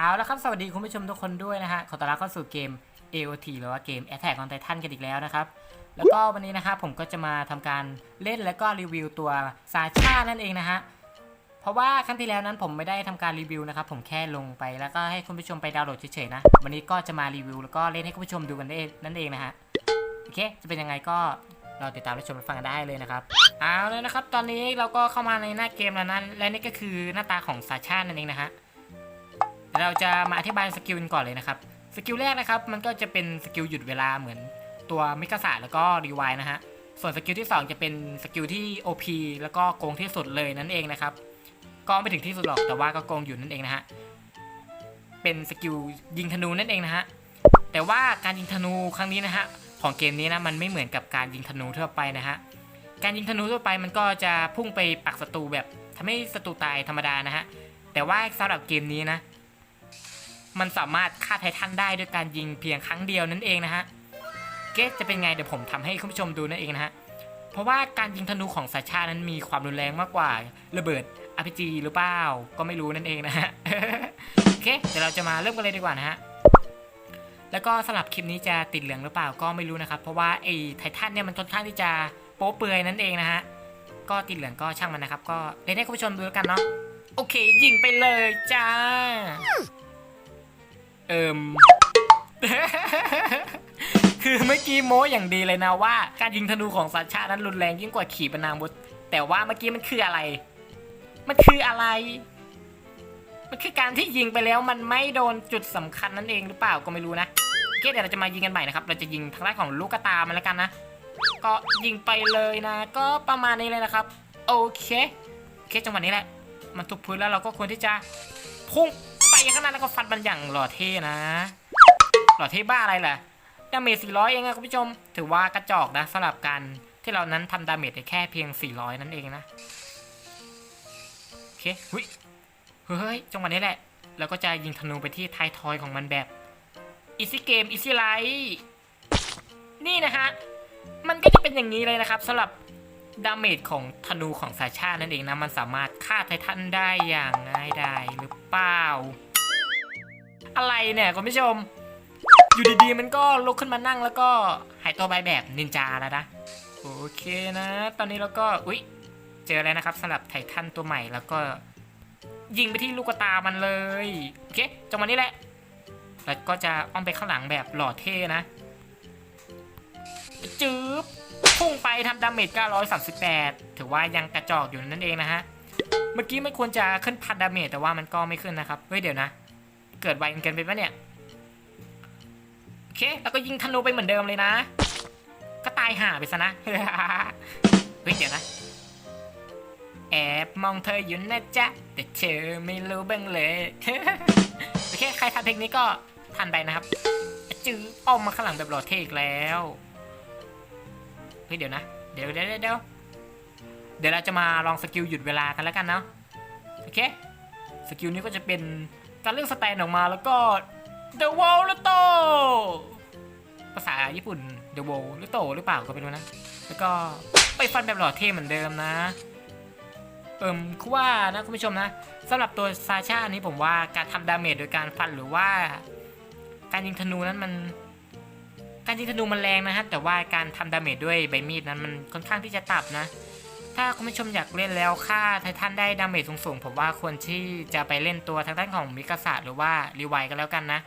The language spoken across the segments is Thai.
เอาละครับสวัสดีคุณผู้ชมทุกคนด้วยนะฮะขอต้อนรับเข้าสู่เกม AOT หรือว่าเกม Attack on Titan กันอีกแล้วนะครับ แล้วก็วันนี้นะครับผมก็จะมาทำการเล่นแล้วก็รีวิวตัวซาชานั่นเองนะฮะเพราะว่าครั้งที่แล้วนั้นผมไม่ได้ทำการรีวิวนะครับผมแค่ลงไปแล้วก็ให้คุณผู้ชมไปดาวน์โหลดเฉยๆนะวันนี้ก็จะมารีวิวแล้วก็เล่นให้คุณผู้ชมดูกันได้นั่นเองนะฮะโอเคจะเป็นยังไงก็รอติดตามรับชมรับฟังกันได้เลยนะครับเอาเลยนะครับ ตอนนี้เราก็เข้ามาในหน้าเกมแล้วนะและนี่ก็คือหน้าตาของซาชานั่นเองนะฮะ เราจะมาอธิบายสกิลกันก่อนเลยนะครับ สกิลแรกนะครับ มันก็จะเป็นสกิลหยุดเวลาเหมือนตัวมิกาสะแล้วก็รีไวนะฮะ ส่วนสกิลที่ 2 จะเป็นสกิลที่ OP แล้วก็โกงที่สุดเลยนั่นเองนะครับ ก็ไม่ถึงที่สุดหรอกแต่ว่าก็โกงอยู่นั่นเองนะฮะ เป็นสกิลยิงธนูนั่นเองนะฮะ แต่ว่าการยิงธนูครั้งนี้นะฮะของเกมนี้นะมันไม่เหมือนกับการยิงธนูทั่วไปนะฮะ การยิงธนูทั่วไปมันก็จะพุ่งไปปักศัตรูแบบทำให้ศัตรูตายธรรมดานะฮะ แต่ว่าสำหรับเกมนี้นะ มันสามารถฆ่าไททันได้ด้วยการยิงเพียงครั้งเดียวนั่นเองนะฮะเกสจะเป็นไงเดี๋ยวผมทำให้คุณผู้ชมดูนั่นเองนะฮะเพราะว่าการยิงธนูของสาชานั้นมีความรุนแรงมากกว่าระเบิด RPG หรือเปล่าก็ไม่รู้นั่นเองนะฮะโอเคเดี๋ยวเราจะมาเริ่มกันเลยดีกว่านะฮะแล้วก็สำหรับคลิปนี้จะติดเหลืองหรือเปล่าก็ไม่รู้นะครับ เพราะว่าไอ้ไททันเนี่ยมันค่อนข้างที่จะโป๊เปลือยนั่นเองนะฮะก็ติดเหลืองก็ช่างมันนะครับ ก็เล่นให้คุณผู้ชมดูแล้วกันเนาะโอเค ยิงไปเลยจ้า เอิมคือเมื่อกี้โม้อย่างดีเลยนะว่า การยิงธนูของสัตว์ชาตินั้นรุนแรงยิ่งกว่าขี่ปนาวุธ แต่ว่าเมื่อกี้มันคืออะไร มันคืออะไร มันคือการที่ยิงไปแล้วมันไม่โดนจุดสำคัญนั่นเองหรือเปล่าก็ไม่รู้นะโอเคเดี๋ยวเราจะมายิงกันใหม่นะครับ เราจะยิงทางด้านของลูกกตามันแล้วกันนะ ก็ยิงไปเลยนะ ก็ประมาณนี้เลยนะครับ โอเค โอเคจังหวะนี้แหละ มันทุบพื้นแล้วเราก็ควรที่จะพุ่ง ไปข้างหน้าแล้วก็ฟันมันอย่างหล่อเท่นะ หล่อเท่บ้าอะไรล่ะดาเมจ400 เองอะคุณผู้ชม ถือว่ากระจอกนะสำหรับการที่เรานั้นทำดาเมจได้แค่เพียง 400 นั่นเองนะ โอเคหุยเฮ้ย จังหวะนี้แหละ เราก็จะยิงธนูไปที่ท้ายทอยของมันแบบอีซี่เกมอีซี่ไลท์นี่นะฮะ มันก็จะเป็นอย่างนี้เลยนะครับสำหรับดาเมจของธนูของสาชานั่นเองนะ มันสามารถฆ่าไททันได้อย่างง่ายดายหรือเปล่า อะไรเนี่ยคุณผู้ชม อยู่ดีๆ มันก็ลุกขึ้นมานั่งแล้วก็หายตัวไปแบบนินจาแล้วนะ โอเคนะ ตอนนี้เราก็ อุ๊ย เจอแล้วนะครับสำหรับไททันตัวใหม่แล้วก็ ยิงไปที่ลูกตามันเลย โอเคจังหวะนี้แหละแล้วก็จะอ้อมไปข้างหลังแบบหล่อเท่นะ จืบพุ่งไปทำดาเมจ 938 ถือว่ายังกระจอกอยู่นั่นเองนะฮะ เมื่อกี้ไม่ควรจะขึ้นพันดาเมจแต่ว่ามันก็ไม่ขึ้นนะครับ เฮ้ยเดี๋ยวนะ เกิดไวเกินไปปะเนี่ยโอเค แล้วก็ยิงธนูไปเหมือนเดิมเลยนะ ก็ตายห่าไปซะนะ เฮ้ย เดี๋ยวนะ แอบมองเธออยู่นะจ๊ะ แต่เธอไม่รู้บ้างเลย โอเค ใครทันเทคนี้ก็ทันไปนะครับ จื้ออ้อมมาข้างหลังแบบหล่อเท่อีกแล้ว เฮ้ย เดี๋ยวนะ เดี๋ยวเดี๋ยวเดี๋ยวเดี๋ยวเราจะมาลองสกิลหยุดเวลากันแล้วกันเนาะ โอเค สกิลนี้ก็จะเป็น การเลือกสแตนออกมาแล้วก็ The Wall หรือโตภาษาญี่ปุ่น The Wall หรือโตหรือเปล่าก็ไม่รู้นะ แล้วก็ไปฟันแบบหล่อเท่เหมือนเดิมนะเอิมคือว่านะคุณผู้ชมนะสำหรับตัวซาชาอันนี้ผมว่าการทำดาเมจโดยการฟันหรือว่า การยิงธนูนั้นมัน การยิงธนูมันแรงนะฮะแต่ว่าการทำดาเมจด้วยใบมีดนั้นมันค่อนข้างที่จะต่ำนะ ถ้าคุณผู้ชมอยากเล่นแล้วค่าไททันได้ดาเมจสูงๆ ผมว่าควรที่จะไปเล่นตัวทางด้านของมิกาสะหรือว่ารีไวก็แล้วกันนะ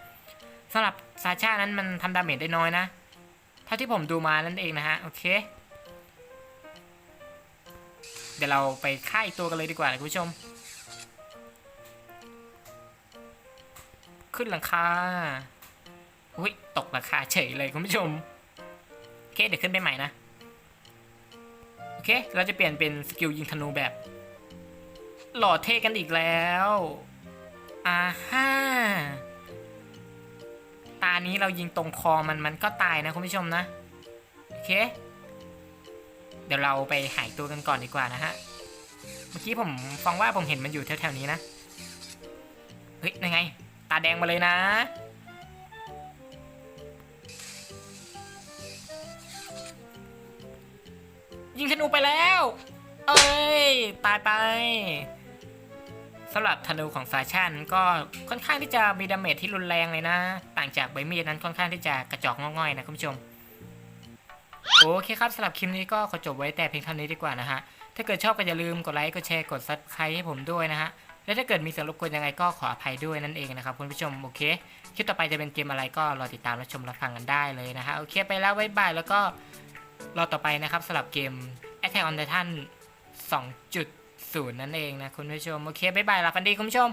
สำหรับซาชานั้นมันทำดาเมจได้น้อยนะ เท่าที่ผมดูมานั่นเองนะฮะ โอเค เดี๋ยวเราไปฆ่าอีกตัวกันเลยดีกว่านะคุณผู้ชม ขึ้นหลังคาอุ้ยตกราคาเฉยเลยคุณผู้ชม โอเค เดี๋ยวขึ้นไปใหม่นะ อเค เราจะเปลี่ยนเป็นสกิลยิงธนูแบบ หล่อเท่กันอีกแล้วอ่าฮ่าตานี้เรายิงตรงคอมันมันก็ตายนะคุณผู้ชมนะ โอเค เดี๋ยวเราไปหายตัวกันก่อนดีกว่านะฮะ เมื่อกี้ผมฟังว่าผมเห็นมันอยู่แถวๆนี้นะ เฮ้ยยังไง ตาแดงมาเลยนะ ยิงธนูไปแล้ว เอ้ย ตายไปสำหรับธนูของซาชานั้นก็ค่อนข้างที่จะมีดาเมจที่รุนแรงเลยนะ ต่างจากใบมีดนั้นค่อนข้างที่จะกระจอกง่อยๆนะคุณผู้ชม โอเคครับสำหรับคลิปนี้ก็ขอจบไว้แต่เพียงเท่านี้ดีกว่านะฮะ ถ้าเกิดชอบก็อย่าลืมกดไลค์ กดแชร์ กดซับสไครต์ให้ผมด้วยนะฮะ และถ้าเกิดมีเสียงรบกวนยังไงก็ขออภัยด้วยนั่นเองนะครับคุณผู้ชมโอเค คลิปต่อไปจะเป็นเกมอะไรก็รอติดตามรับชมรับฟังกันได้เลยนะฮะโอเคไปแล้วบ๊ายบายแล้วก็ รอต่อไปนะครับสำหรับเกม Attack on Titan 2.0 นั่นเองนะคุณผู้ชม โอเค บ๊ายบายลาฟันดีคุณผู้ชม